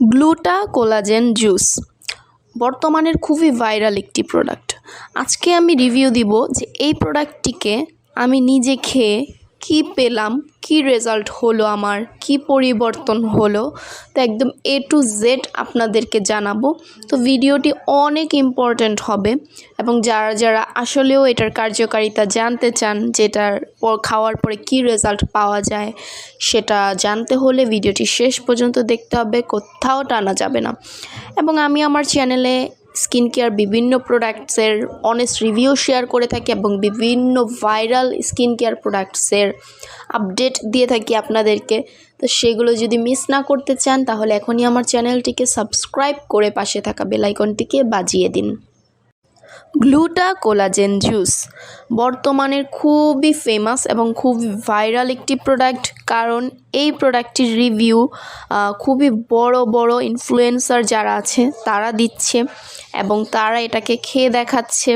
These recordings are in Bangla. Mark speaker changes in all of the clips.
Speaker 1: গ্লুটা কোলাজেন জুস। বর্তমানের খুবই ভাইরাল একটি প্রোডাক্ট। আজকে আমি রিভিউ দিব যে এই প্রোডাক্টটিকে আমি নিজে খেয়ে কী পেলাম? কী রেজাল্ট হলো আমার? কী পরিবর্তন হলো? তো একদম এ টু জেড আপনাদেরকে জানাব। তো ভিডিওটি অনেক ইম্পর্ট্যান্ট হবে এবং যারা যারা আসলেও এটার কার্যকারিতা জানতে চান যেটার পর, খাওয়ার পরে কী রেজাল্ট পাওয়া যায় সেটা জানতে হলে ভিডিওটি শেষ পর্যন্ত দেখতে হবে, কোথাও টানা যাবে না। এবং আমি আমার চ্যানেলে স্কিন কেয়ার বিভিন্ন প্রোডাক্টসের অনেস্ট রিভিউ শেয়ার করে থাকি এবং বিভিন্ন ভাইরাল স্কিন কেয়ার প্রোডাক্টসের আপডেট দিয়ে থাকি আপনাদেরকে। তো সেগুলো যদি মিস না করতে চান, তাহলে এখনই আমার চ্যানেলটিকে সাবস্ক্রাইব করে পাশে থাকা বেলাইকনটিকে বাজিয়ে দিন। Gluta collagen juice. বর্তমানের খুবই ফেমাস এবং খুব ভাইরাল একটি প্রোডাক্ট কারণ এই প্রোডাক্টটির রিভিউ খুবই বড় বড় ইনফ্লুয়েন্সার যারা আছে, তারা দিচ্ছে এবং তারা এটাকে খেয়ে দেখাচ্ছে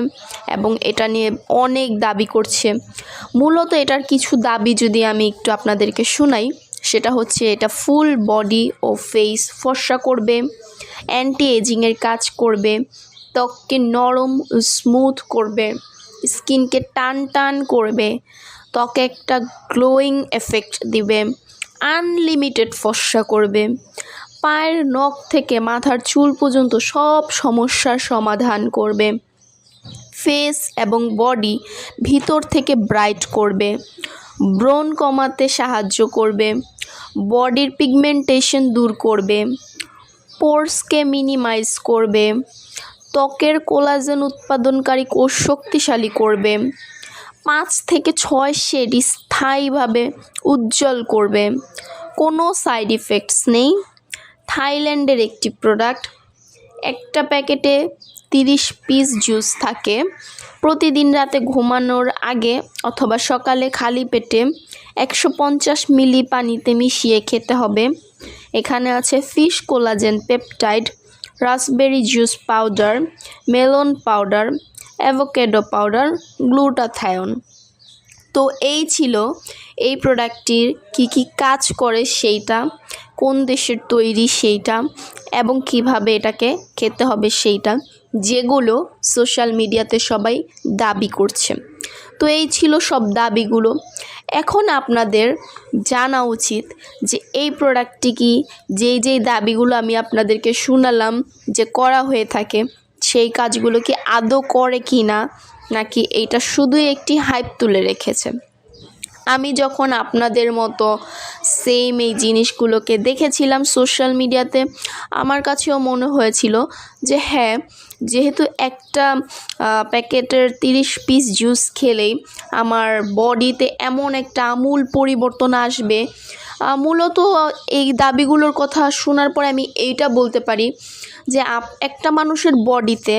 Speaker 1: এবং এটা নিয়ে অনেক দাবি করছে। মূলত এটার কিছু দাবি যদি আমি একটু আপনাদেরকে শোনাই, সেটা হচ্ছে এটা ফুল বডি ও ফেস ফর্সা করবে অ্যান্টি এজিংয়ের কাজ করবে ত্বককে নরম স্মুথ করবে স্কিনকে টান টান করবে, ত্বকে একটা গ্লোয়িং এফেক্ট দিবে আনলিমিটেড ফর্সা করবে, পায়ের নখ থেকে মাথার চুল পর্যন্ত সব সমস্যার সমাধান করবে ফেস এবং বডি ভিতর থেকে ব্রাইট করবে, ব্রণ কমাতে সাহায্য করবে বডির পিগমেন্টেশন দূর করবে পোর্সকে মিনিমাইজ করবে ত্বকের কোলাজেন উৎপাদনকারী কোষ শক্তিশালী করবে। পাঁচ থেকে ছয় শেড স্থায়ীভাবে উজ্জ্বল করবে। কোনো সাইড ইফেক্টস নেই। থাইল্যান্ডের একটি প্রোডাক্ট। একটা প্যাকেটে তিরিশ পিস জুস থাকে। প্রতিদিন রাতে ঘুমানোর আগে অথবা সকালে খালি পেটে একশো পঞ্চাশ মিলি পানিতে মিশিয়ে খেতে হবে। এখানে আছে fish collagen peptide. Raspberry juice powder, melon powder, avocado powder, glutathione. তো এই ছিল এই প্রোডাক্টটির কি কি কাজ করে সেইটা, কোন দেশের তৈরি সেইটা এবং কীভাবে এটাকে খেতে হবে সেইটা, যেগুলো সোশ্যাল মিডিয়াতে সবাই দাবি করছে। তো এই ছিল সব দাবিগুলো। এখন আপনাদের জানা উচিত যে এই প্রোডাক্টটি কি? যেই যেই দাবিগুলো আমি আপনাদেরকে শুনালাম যে করা হয়ে থাকে, সেই কাজগুলো কি আদৌ করে কি না নাকি এইটা শুধুই একটি হাইপ তুলে রেখেছে? আমি যখন আপনাদের মতো সেম এই জিনিসগুলোকে দেখেছিলাম সোশ্যাল মিডিয়াতে আমার কাছেও মনে হয়েছিল যে হ্যাঁ যেহেতু একটা প্যাকেটের তিরিশ পিস জুস খেলেই আমার বডিতে এমন একটা আমূল পরিবর্তন আসবে মূলত এই দাবিগুলোর কথা শোনার পরে আমি এইটা বলতে পারি যে একটা মানুষের বডিতে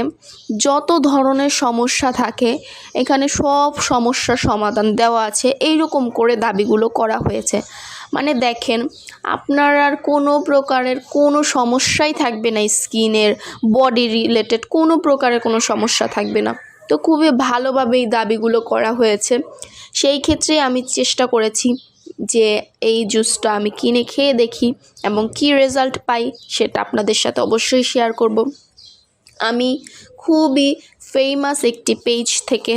Speaker 1: যত ধরনের সমস্যা থাকে, এখানে সব সমস্যার সমাধান দেওয়া আছে এই রকম করে দাবিগুলো করা হয়েছে। মানে দেখেন, আপনার আর কোনো প্রকারের কোনো সমস্যাই থাকবে না স্কিনের বডি রিলেটেড, কোনো প্রকারের কোনো সমস্যা থাকবে না। তো খুবই ভালোভাবে এই দাবিগুলো করা হয়েছে। সেই ক্ষেত্রে আমি চেষ্টা করেছি যে এই জুসটা আমি কিনে খেয়ে দেখি এবং কি রেজাল্ট পাই সেটা আপনাদের সাথে অবশ্যই শেয়ার করব। আমি খুবই ফেমাস একটি পেজ থেকে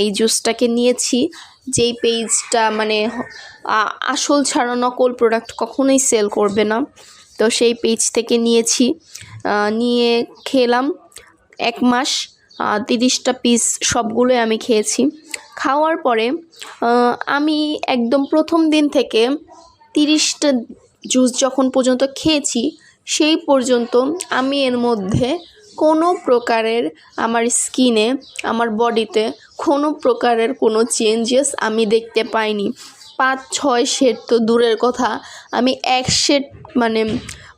Speaker 1: এই জুসটাকে নিয়েছি। যেই পেজটা মানে আসল ছাড়া নকল প্রোডাক্ট কখনোই সেল করবে না। তো সেই পেজ থেকে নিয়েছি। নিয়ে খেলাম এক মাস। তিরিশটা পিস সবগুলোই আমি খেয়েছি। খাওয়ার পরে আমি একদম প্রথম দিন থেকে তিরিশটা জুস যখন পর্যন্ত খেয়েছি, সেই পর্যন্ত আমি এর মধ্যে কোনো প্রকারের আমার স্কিনে আমার বডিতে কোনো প্রকারের কোনো চেঞ্জেস আমি দেখতে পাইনি। পাঁচ, ছয় শেড তো দূরের কথা, আমি এক শেড মানে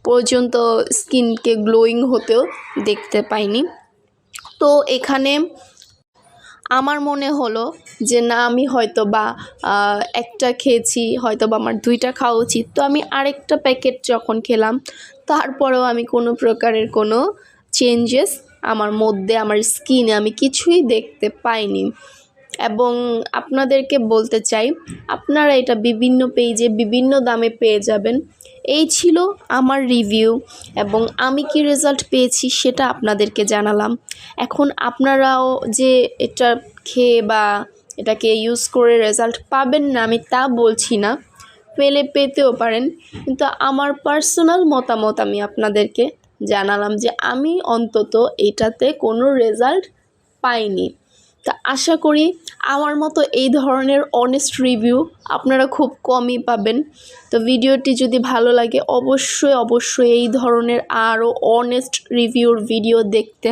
Speaker 1: পর্যন্ত স্কিনকে গ্লোয়িং হতেও দেখতে পাইনি। তো এখানে আমার মনে হলো যে, না, আমি হয়তো বা একটা খেয়েছি হয়তো বা আমার দুইটা খাওয়া উচিত। তো আমি আরেকটা প্যাকেট যখন খেলাম, তারপরেও আমি কোনো প্রকারের কোনো চেঞ্জেস আমার মধ্যে, আমার স্কিনে আমি কিছুই দেখতে পাইনি। এবং আপনাদেরকে বলতে চাই, আপনারা এটা বিভিন্ন পেজে বিভিন্ন দামে পেয়ে যাবেন। এই ছিল আমার রিভিউ এবং আমি কি রেজাল্ট পেয়েছি সেটা আপনাদেরকে জানালাম। এখন আপনারাও যে এটা খেয়ে বা এটাকে ইউজ করে রেজাল্ট পাবেন না, আমি তা বলছি না। পেলে পেতেও পারেন, কিন্তু আমার পার্সোনাল মতামত আমি আপনাদেরকে জানালাম যে আমি অন্তত এটাতে কোনো রেজাল্ট পাইনি। তা আশা করি আমার মতো এই ধরনের অনেস্ট রিভিউ আপনারা খুব কমই পাবেন। তো ভিডিওটি যদি ভালো লাগে, অবশ্যই অবশ্যই এই ধরনের আরও অনেস্ট রিভিউর ভিডিও দেখতে।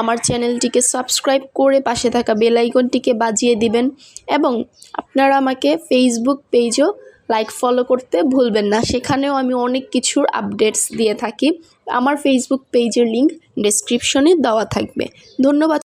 Speaker 1: আমার চ্যানেলটিকে সাবস্ক্রাইব করে পাশে থাকা বেল আইকনটিকে বাজিয়ে দিবেন এবং আপনারা আমাকে ফেসবুক পেজও লাইক ফলো করতে ভুলবেন না। সেখানেও আমি অনেক কিছুর আপডেটস দিয়ে থাকি। আমার ফেসবুক পেজের লিঙ্ক ডেসক্রিপশনে দেওয়া থাকবে। ধন্যবাদ।